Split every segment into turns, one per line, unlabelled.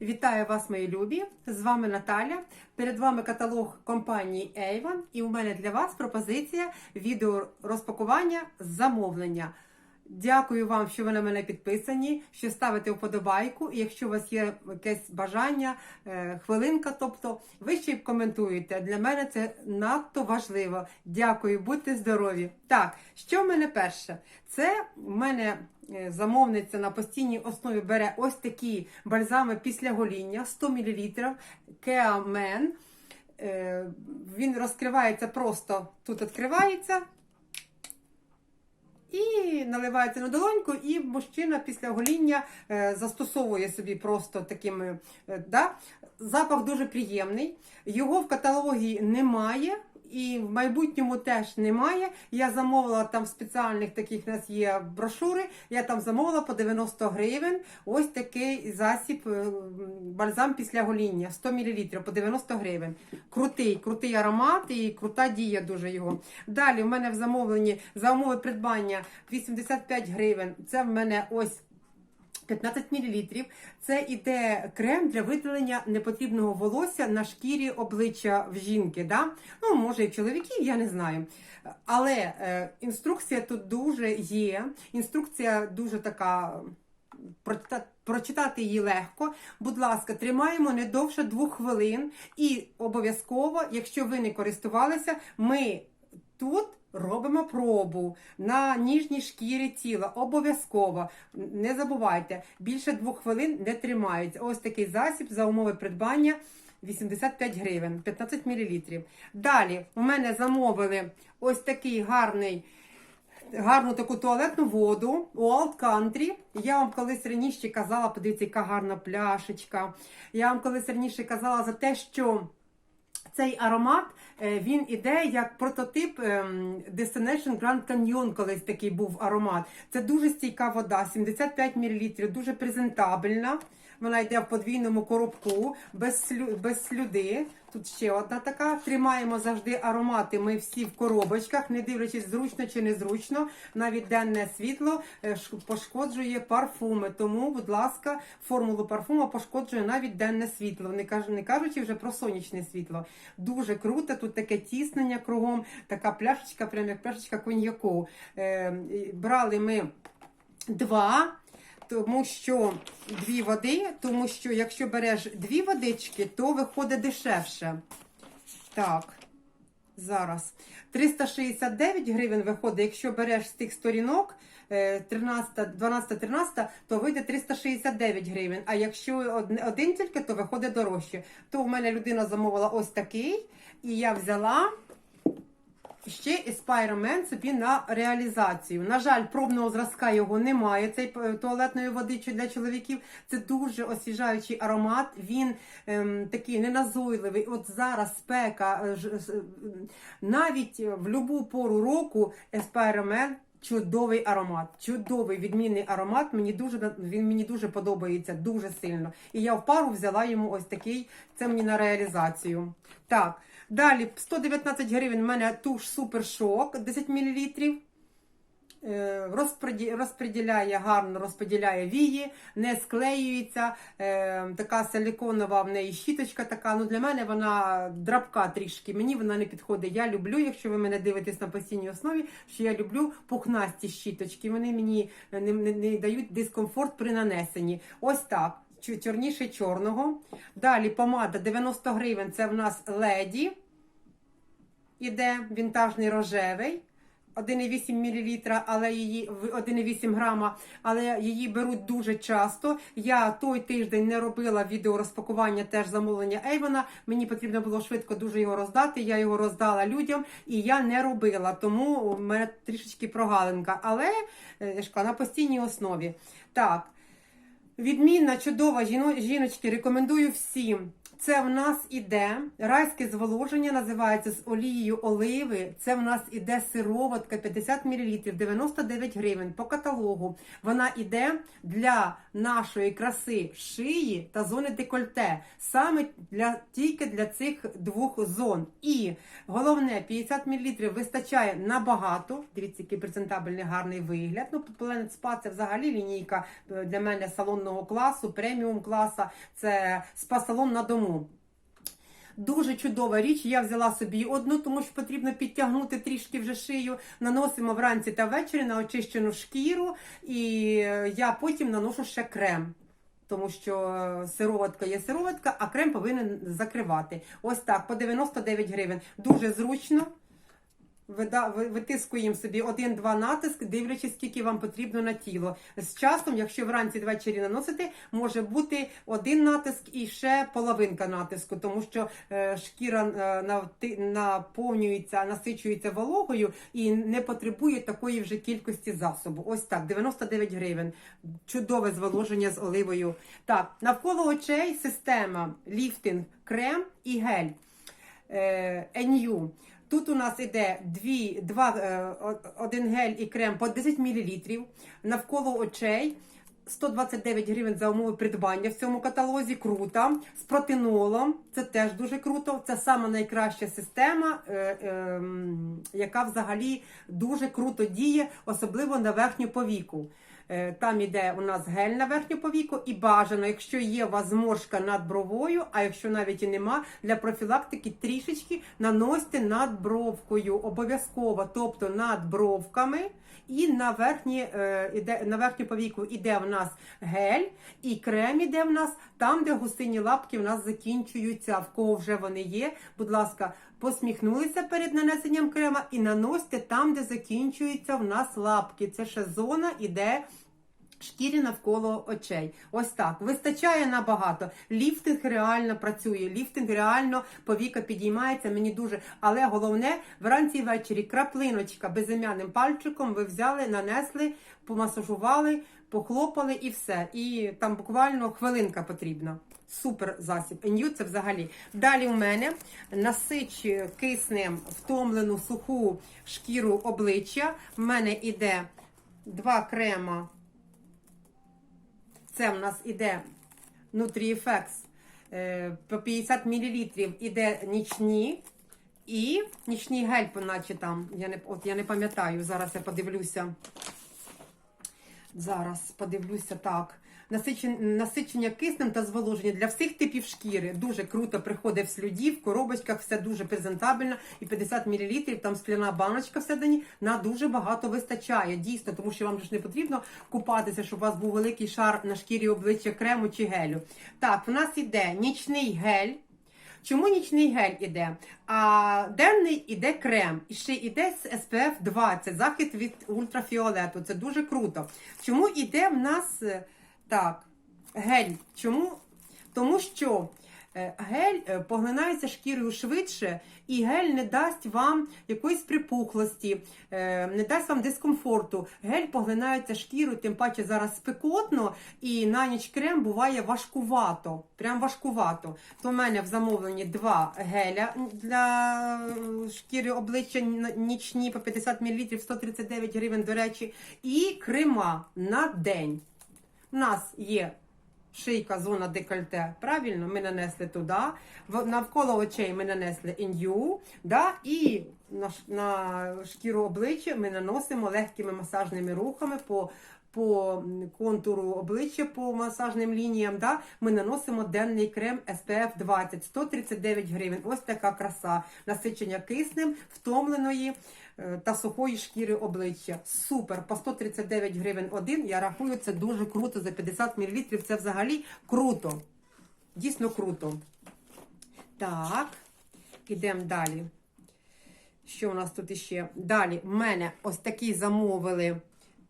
Вітаю вас, мої любі! З вами Наталя. Перед вами каталог компанії Avon і у мене для вас пропозиція відео розпакування замовлення. Дякую вам, що ви на мене підписані, що ставите вподобайку. І якщо у вас є якесь бажання, е, хвилинка, тобто ви ще й коментуєте. Для мене це надто важливо. Дякую, будьте здорові. Так, що в мене перше? Це в мене е, замовниця на постійній основі бере ось такі бальзами після гоління 100 мл Men. Е, Він розкривається просто тут відкривається. І наливається на долоньку, і мужчина після гоління е, застосовує собі просто такими. Е, да? Запах дуже приємний. Його в каталогі немає. І в майбутньому теж немає. Я замовила там спеціальних таких у нас є брошури. Я там замовила по 90 гривень. Ось такий засіб е, бальзам після гоління 100 мл по 90 гривень. Крутий, крутий аромат і крута дія дуже його. Далі в мене в замовленні за умови придбання 85 гривень. Це в мене ось. 15 мл. Це іде крем для видалення непотрібного волосся на шкірі обличчя в жінки. Да? Ну, може, і в чоловіків, я не знаю. Але е, інструкція тут дуже є. Інструкція дуже така. Прочитати, її легко. Будь ласка, тримаємо не довше двох хвилин. І обов'язково, якщо ви не користувалися, ми тут. Робимо пробу на ніжній шкірі тіла. Обов'язково. Не забувайте, більше двох хвилин не тримається. Ось такий засіб за умови придбання 85 гривень, 15 мл. Далі у мене замовили ось такий гарний. Гарну таку туалетну воду Old Country. Я вам колись раніше казала, подивіться, яка гарна пляшечка. Я вам колись раніше казала за те, що цей аромат е, він іде як прототип ем, Destination Grand Canyon, колись такий був аромат. Це дуже стійка вода, 75 мл, дуже презентабельна. Вона йде в подвійному коробку, без, без слюди. Тут ще одна така. Тримаємо завжди аромати. Ми всі в коробочках, не дивлячись, зручно чи незручно. Навіть денне світло е, пошкоджує парфуми. Тому, будь ласка, формулу парфуму пошкоджує навіть денне світло. Не кажу, не кажучи вже про сонячне світло. Дуже круто. Тут таке тіснення кругом, така пляшечка, прям як пляшечка коньяку. Е, брали ми два. Тому що дві води, тому що якщо береш дві водички, то виходить дешевше. Так, зараз. 369 гривень виходить, якщо береш з тих сторінок. е, 13, 12, 13, то вийде 369 гривень. А якщо один, тільки, то виходить дорожче. То в мене людина замовила ось такий, і я взяла ще Espire собі на реалізацію. На жаль, пробного зразка його немає. Цей е, туалетної води чи для чоловіків. Це дуже освіжаючий аромат. Він ем, такий неназойливий. От зараз спека. е, ж- навіть в будь-яку пору року Espire Чудовий аромат, чудовий відмінний аромат. Мені дуже він мені дуже подобається, дуже сильно. І я в пару взяла йому ось такий. Це мені на реалізацію. Так, далі 119 гривень. У мене туш Супер Шок 10 мл. Розподі- Розподіляє гарно, розподіляє вії, не склеюється. Е, така силиконова в неї щіточка така. Ну для мене вона драбка трішки. Мені вона не підходить. Я люблю, якщо ви мене дивитесь на постійній основі, що я люблю пухнасті щіточки. Вони мені не, не, не дають дискомфорт при нанесенні. Ось так. Чорніше чорного. Далі помада 90 гривень. Це в нас леді. Іде вінтажний рожевий. 1,8 мл, але її 1,8 грама, але її беруть дуже часто. Я той тиждень не робила відео розпакування теж замовлення Ейвона. Мені потрібно було швидко дуже його роздати. Я його роздала людям і я не робила, тому в мене трішечки прогалинка. Але е, я на постійній основі. Так. Відмінна, чудова жіно- жіночки, рекомендую всім. Це в нас іде райське зволоження, називається з олією оливи. Це в нас іде сироватка 50 мл, 99 гривень по каталогу. Вона іде для нашої краси шиї та зони декольте, саме для тільки для цих двох зон. І головне, 50 мл вистачає набагато. Дивіться, який презентабельний гарний вигляд. Ну, Planet Spa це взагалі лінійка е, для мене салонного класу, преміум класа. Це спа-салон на дому. Дуже чудова річ. Я взяла собі одну, тому що потрібно підтягнути трішки вже шию. Наносимо вранці та ввечері на очищену шкіру, і я потім наношу ще крем. Тому що сироватка є сироватка, а крем повинен закривати. Ось так, по 99 гривень. Дуже зручно. Витискуємо собі один-два натиск, дивлячись, скільки вам потрібно на тіло. З часом, якщо вранці ввечері наносити, може бути один натиск і ще половинка натиску, тому що е, шкіра е, наповнюється, насичується вологою і не потребує такої вже кількості засобу. Ось так, 99 гривень. Чудове зволоження з оливою. Так, навколо очей система ліфтинг, крем і гель. Е, NU. Тут у нас іде дві, два, е, один гель і крем по 10 мл. Навколо очей 129 гривень за умови придбання в цьому каталозі. Круто. З протинолом. Це теж дуже круто. Це сама найкраща система, е, ем, яка взагалі дуже круто діє, особливо на верхню повіку. Е, Там іде у нас гель на верхню повіку і бажано, якщо є у вас зморшка над бровою, а якщо навіть і нема, для профілактики трішечки наносьте над бровкою обов'язково, тобто над бровками. І на верхні, е, іде, на верхню повіку іде в нас гель, і крем іде в нас там, де гусині лапки в нас закінчуються. В кого вже вони є. Будь ласка, посміхнулися перед нанесенням крема і наносьте там, де закінчуються в нас лапки. Це ще зона іде. Шкірі навколо очей. Ось так. Вистачає набагато. Ліфтинг реально працює. Ліфтинг реально повіка підіймається. Мені дуже. Але головне, вранці і ввечері краплиночка безім'яним пальчиком ви взяли, нанесли, помасажували, похлопали і все. І там буквально хвилинка потрібна. Супер засіб. Нью це взагалі. Далі у мене насич киснем втомлену суху шкіру обличчя. У мене іде два крема. Це в нас іде NutriFX е, по 50 мл іде нічні і нічний гель, наче там. Я не, от я не пам'ятаю, зараз я подивлюся. Зараз подивлюся так. Насичення, киснем та зволоження для всіх типів шкіри. Дуже круто приходить в слюді, в коробочках все дуже презентабельно. І 50 мл, там скляна баночка всередині, на дуже багато вистачає. Дійсно, тому що вам ж не потрібно купатися, щоб у вас був великий шар на шкірі обличчя крему чи гелю. Так, в нас іде нічний гель. Чому нічний гель іде? А денний іде крем. І ще іде SPF 20, захист від ультрафіолету. Це дуже круто. Чому іде в нас е, так, гель? Чому? Тому що е, гель е, поглинається шкірою швидше, і гель не дасть вам якоїсь припухлості, е, не дасть вам дискомфорту. Гель поглинається шкірою, тим паче зараз спекотно, і на ніч крем буває важкувато. Прям важкувато. То в мене в замовленні два геля для шкіри обличчя нічні по 50 мл, 139 гривень, до речі, і крема на день. У нас є шийка, зона декольте. Правильно, ми нанесли туди. Навколо очей ми нанесли ін'ю, да? і на шкіру обличчя ми наносимо легкими масажними рухами по. По контуру обличчя по масажним лініям, да, ми наносимо денний крем SPF 20, 139 гривень. Ось така краса. Насичення киснем, втомленої е, та сухої шкіри обличчя. Супер! По 139 гривень один. Я рахую, це дуже круто. За 50 мл це взагалі круто. Дійсно круто. Так, ідемо далі. Що у нас тут іще? Далі в мене ось такий замовили.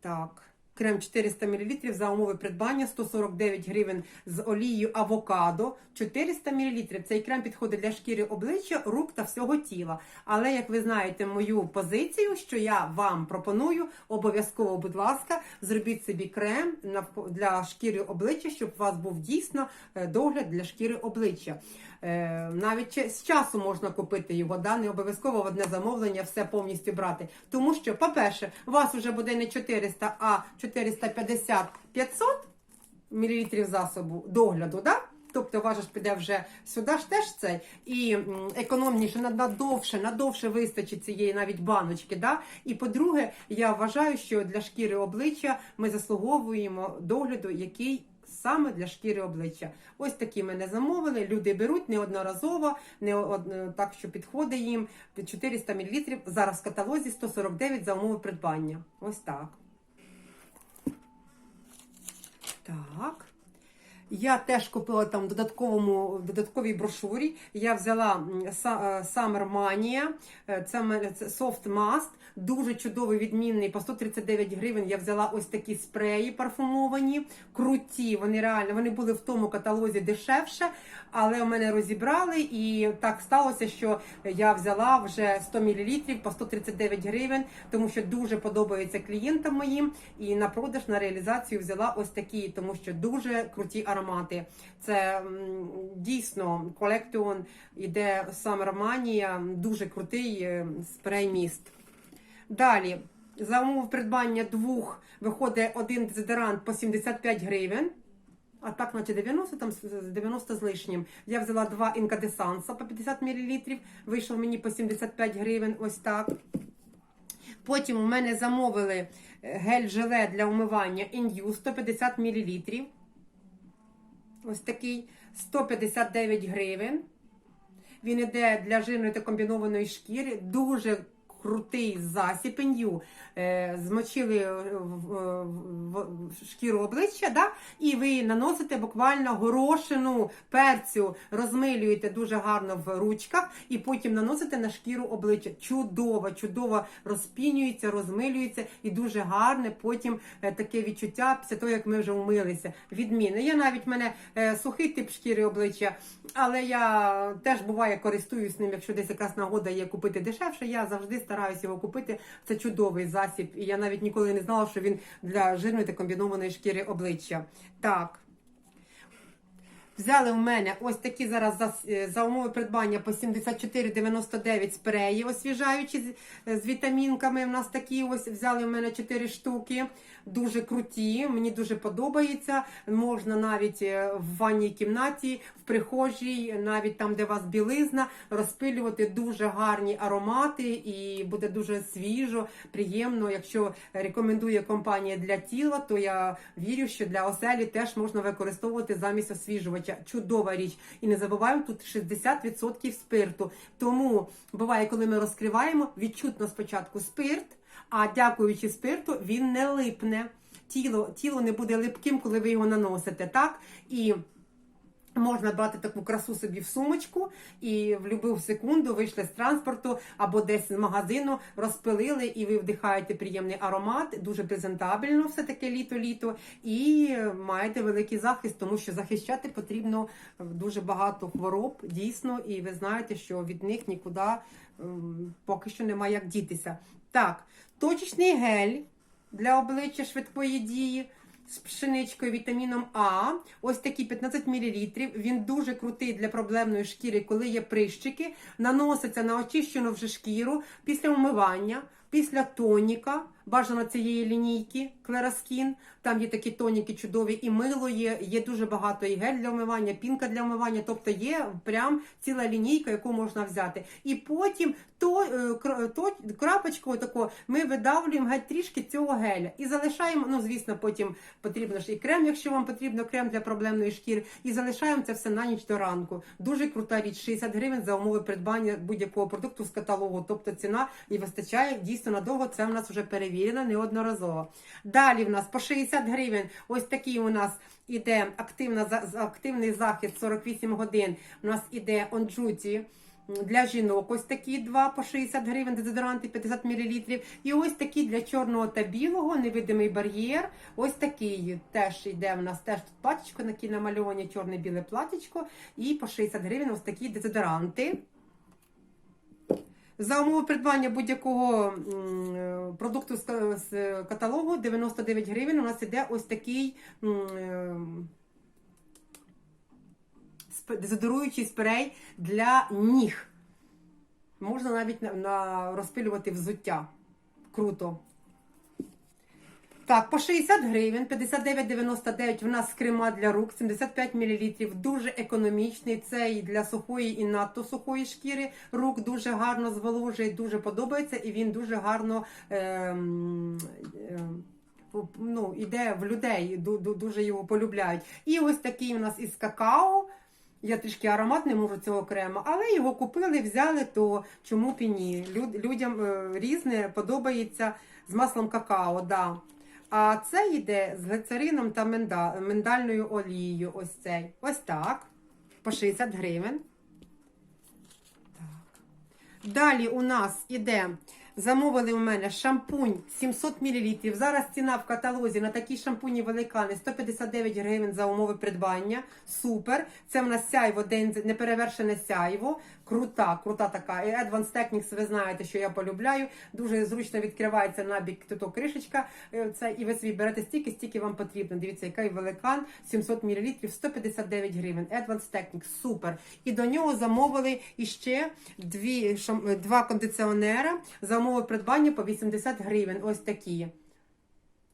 Так, крем 400 мл за умови придбання 149 гривень з олією авокадо 400 мл. Цей крем підходить для шкіри обличчя, рук та всього тіла. Але як ви знаєте мою позицію, що я вам пропоную, обов'язково, будь ласка, зробіть собі крем для шкіри обличчя, щоб у вас був дійсно е, догляд для шкіри обличчя. Е, Навіть з часу можна купити його, да? не обов'язково в одне замовлення все повністю брати. Тому що, по-перше, у вас вже буде не 400, а 450-500 мл засобу догляду, да? Тобто ваш піде вже сюди ж теж цей і економніше надовше, надовше вистачить цієї навіть баночки. Да? І по-друге, я вважаю, що для шкіри обличчя ми заслуговуємо догляду, який саме для шкіри обличчя. Ось такі мене замовили. Люди беруть неодноразово, не од- так, що підходить їм 400 мл. Зараз в каталозі 149 за умови придбання. Ось так. Так. Я теж купила там в додатковому додатковій брошурі. Я взяла е, Summer Mania, е, це Soft Must, дуже чудовий, відмінний. По 139 гривень я взяла ось такі спреї парфумовані, круті. Вони реально вони були в тому каталозі дешевше, але у мене розібрали. І так сталося, що я взяла вже 100 мл по 139 гривень, тому що дуже подобається клієнтам моїм. І на продаж на реалізацію взяла ось такі, тому що дуже круті аромати. Це дійсно колекціон іде Summer Mania, дуже крутий е, спрей міст. Далі, за умови придбання двох виходить один дезодорант по 75 гривень. А так, наче 90, там з- з 90 з лишнім. Я взяла два інкадесанса по 50 мл. Вийшов мені по 75 гривень. Ось так. Потім у мене замовили е, гель-желе для умивання Inyu 150 мл. Ось такий 159 гривень. Він іде для жирної та комбінованої шкіри. Дуже крутий. Е, змочили в шкіру обличчя, да? і ви наносите буквально горошину перцю, розмилюєте дуже гарно в ручках, і потім наносите на шкіру обличчя. Чудово, чудово розпінюється, розмилюється і дуже гарне потім е, таке відчуття після того, як ми вже вмилися. Відмінне. Я навіть мене е, сухий тип шкіри обличчя, але я теж буває користуюсь ним, якщо десь якась нагода є купити дешевше. Я завжди стараюся його купити. Це чудовий засіб, і я навіть ніколи не знала, що він для жирної та комбінованої шкіри обличчя. Так. Взяли в мене ось такі зараз за, е, за умови придбання по 74,99 спреї освіжаючі з, з вітамінками. У нас такі ось взяли в мене 4 штуки. Дуже круті, мені дуже подобається. Можна навіть е, в ванній кімнаті, в прихожій, навіть там, де у вас білизна, розпилювати дуже гарні аромати і буде дуже свіжо, приємно. Якщо рекомендує компанія для тіла, то я вірю, що для оселі теж можна використовувати замість освіжувача. Чудова річ. І не забуваємо, тут 60% спирту. Тому буває, коли ми розкриваємо, відчутно спочатку спирт, а дякуючи спирту, він не липне. Тіло, тіло не буде липким, коли ви його наносите, так? І Можна брати таку красу собі в сумочку і в будь-яку секунду вийшли з транспорту або десь з магазину, розпилили, і ви вдихаєте приємний аромат, дуже презентабельно, все таке літо-літо, і маєте великий захист, тому що захищати потрібно дуже багато хвороб, дійсно, і ви знаєте, що від них нікуди ем, поки що немає як дітися. Так, точечний гель для обличчя швидкої дії з пшеничкою, вітаміном А. Ось такі 15 мл. Він дуже крутий для проблемної шкіри, коли є прищики. Наноситься на очищену вже шкіру після умивання, після тоніка. Бажано цієї лінійки Клераскін. Там є такі тоніки чудові, і мило є. Є дуже багато і гель для вмивання, пінка для вмивання. Тобто є прям ціла лінійка, яку можна взяти. І потім то, е, то крапочкою тако ми видавлюємо геть трішки цього геля і залишаємо. Ну звісно, потім потрібно ж і крем, якщо вам потрібно крем для проблемної шкіри, і залишаємо це все на ніч до ранку. Дуже крута річ, 60 гривень за умови придбання будь-якого продукту з каталогу. Тобто ціна і вистачає дійсно надовго. Це в нас вже перевірено неодноразово. Далі в нас по 60 гривень. Ось такий у нас іде активна активний захід 48 годин. У нас іде онджуті. для жінок. Ось такі два по 60 гривень, дезодоранти 50 мл. І ось такі для чорного та білого, невидимий бар'єр. Ось такий теж йде в нас теж тут платічко, на якій чорне-біле платічко. І по 60 гривень ось такі дезодоранти. За умови придбання будь-якого е, продукту з каталогу 99 гривень. У нас іде ось такий е, дезодоруючий спрей для ніг. Можна навіть на, на розпилювати взуття. Круто. Так, по 60 гривень, 59,99 в нас крема для рук, 75 мл, дуже економічний. Це і для сухої, і надто сухої шкіри рук дуже гарно зволожує, дуже подобається, і він дуже гарно ем, ем, ну, іде в людей, ду- ду- дуже його полюбляють. І ось такий у нас із какао. Я трішки аромат не можу цього крема, але його купили, взяли, то чому б і ні? Люд, людям е, різне подобається з маслом какао, да. А це йде з глицерином та миндальною олією. Ось цей. Ось так. По 60 гривень. Так. Далі у нас іде. Замовили у мене шампунь 700 мл. Зараз ціна в каталозі на такі шампуні великани 159 гривень за умови придбання. Супер. Це в нас сяйво, день неперевершене сяйво. Крута, крута така. І Advanced Techniques, ви знаєте, що я полюбляю. Дуже зручно відкривається набік тут кришечка. Е, Це, і ви собі берете стільки, стільки вам потрібно. Дивіться, який великан 700 мл, 159 гривень. Advanced Techniques, супер. І до нього замовили іще дві, шам- два кондиціонера за умови придбання по 80 гривень. Ось такі.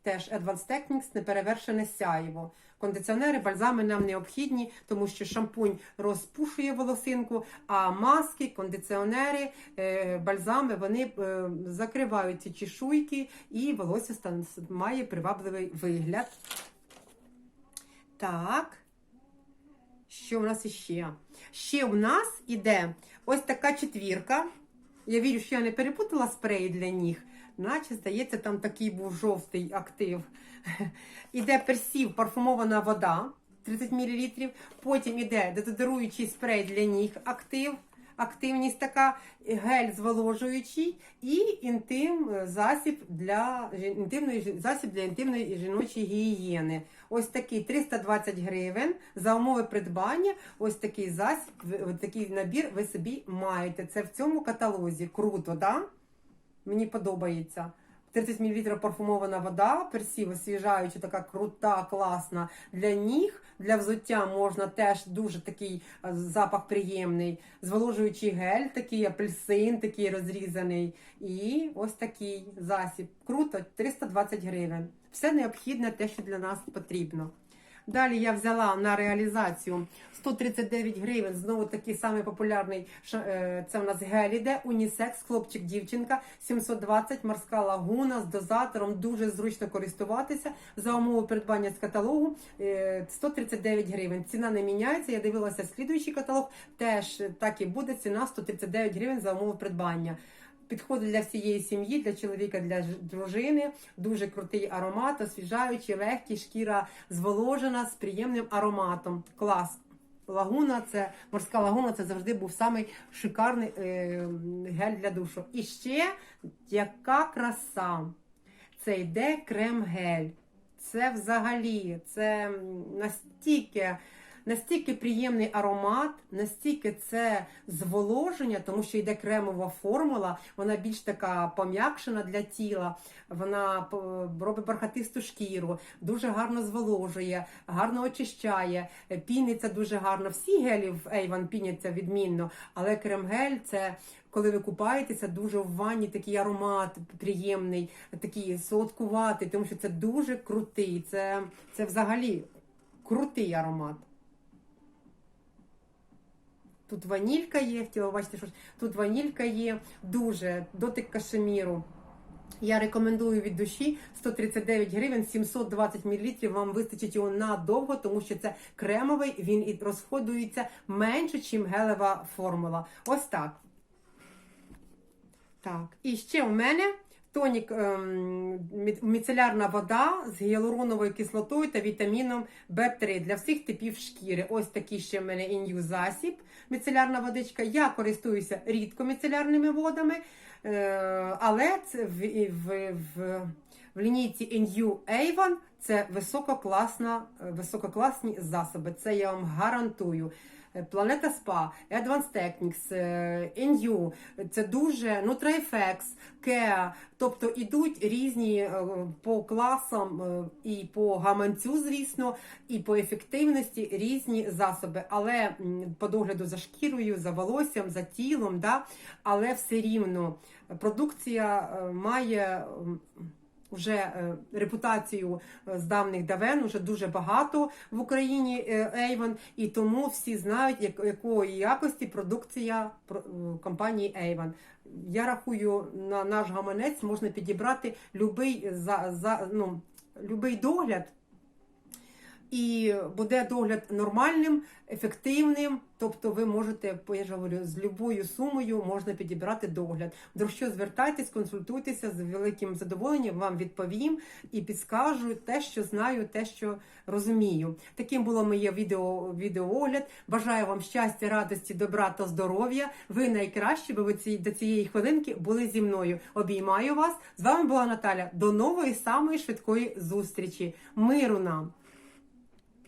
Теж Advanced Techniques, неперевершене сяйво. Кондиціонери, бальзами нам необхідні, тому що шампунь розпушує волосинку, а маски, кондиціонери, е, бальзами вони е, закривають ці чешуйки і волосся має привабливий вигляд. Так. Що в нас іще? Ще в нас іде ось така четвірка. Я вірю, що я не перепутала спреї для ніг. Наче, здається, там такий був жовтий актив. Іде персів парфумована вода 30 мл. Потім іде дезодоруючий спрей для ніг актив. Активність така, гель зволожуючий і інтим е, засіб для інтимної засіб для інтимної жіночої гігієни. Ось такий 320 гривень за умови придбання. Ось такий засіб, ось такий набір ви собі маєте. Це в цьому каталозі. Круто, да? Мені подобається. 30 мл парфумована вода, персів освіжаюча, така крута, класна. Для ніг, для взуття можна теж дуже такий запах приємний. Зволожуючий гель, такий апельсин, такий розрізаний. І ось такий засіб. Круто, 320 гривень. Все необхідне, те, що для нас потрібно. Далі я взяла на реалізацію 139 гривень. Знову такий самий популярний е, це у нас гель іде, унісекс, хлопчик, дівчинка, 720, морська лагуна з дозатором. Дуже зручно користуватися. За умови придбання з каталогу е, 139 гривень. Ціна не міняється. Я дивилася слідуючий каталог. Теж так і буде. Ціна 139 гривень за умови придбання. Підходить для всієї сім'ї, для чоловіка, для дружини. Дуже крутий аромат, освіжаючий, легкий, шкіра зволожена з приємним ароматом. Клас. Лагуна, це морська лагуна, це завжди був самий шикарний е, гель для душу. І ще яка краса! Це йде крем-гель. Це взагалі, це настільки, настільки приємний аромат, настільки це зволоження, тому що йде кремова формула, вона більш така пом'якшена для тіла, вона робить бархатисту шкіру, дуже гарно зволожує, гарно очищає, е, піниться дуже гарно. Всі гелі в Avon піняться відмінно, але крем-гель це коли ви купаєтеся, дуже в ванні такий аромат приємний, такий солодкуватий, тому що це дуже крутий. Це, це взагалі крутий аромат. Тут ванілька є, хотіла бачити, що тут ванілька є, дуже дотик кашеміру. Я рекомендую від душі 139 гривень, 720 мл. Вам вистачить його надовго, тому що це кремовий, він і розходується менше, ніж гелева формула. Ось так. Так, і ще в мене Тонік ем, міцелярна вода з гіалуроновою кислотою та вітаміном В3 для всіх типів шкіри. Ось такий ще в мене ін'ю засіб, міцелярна водичка. Я користуюся рідко міцелярними водами, е, але це в, в, в, в лінійці ін'ю Avon це висококласна, е, висококласні засоби. Це я вам гарантую. Е, Планета Спа, Advanced Techniques, е, NU, це дуже Nutrifex, Kea, тобто ідуть різні е, по класам е, і по гаманцю, звісно, і по ефективності різні засоби. Але по догляду за шкірою, за волоссям, за тілом, да, але все рівно продукція е, має. Вже е, репутацію е, з давних давен, вже дуже багато в Україні е, Avon, і тому всі знають, як- якої якості продукція про- компанії Avon. Я рахую, на наш гаманець можна підібрати любий, за, за, ну, любий догляд, і буде догляд нормальним, ефективним. Тобто ви можете, я ж говорю, з любою сумою можна підібрати догляд. До що звертайтесь, консультуйтеся з великим задоволенням, вам відповім і підскажу те, що знаю, те, що розумію. Таким було моє відео, відеоогляд. Бажаю вам щастя, радості, добра та здоров'я. Ви найкращі, бо ви ці, до цієї хвилинки були зі мною. Обіймаю вас. З вами була Наталя. До нової самої швидкої зустрічі. Миру нам!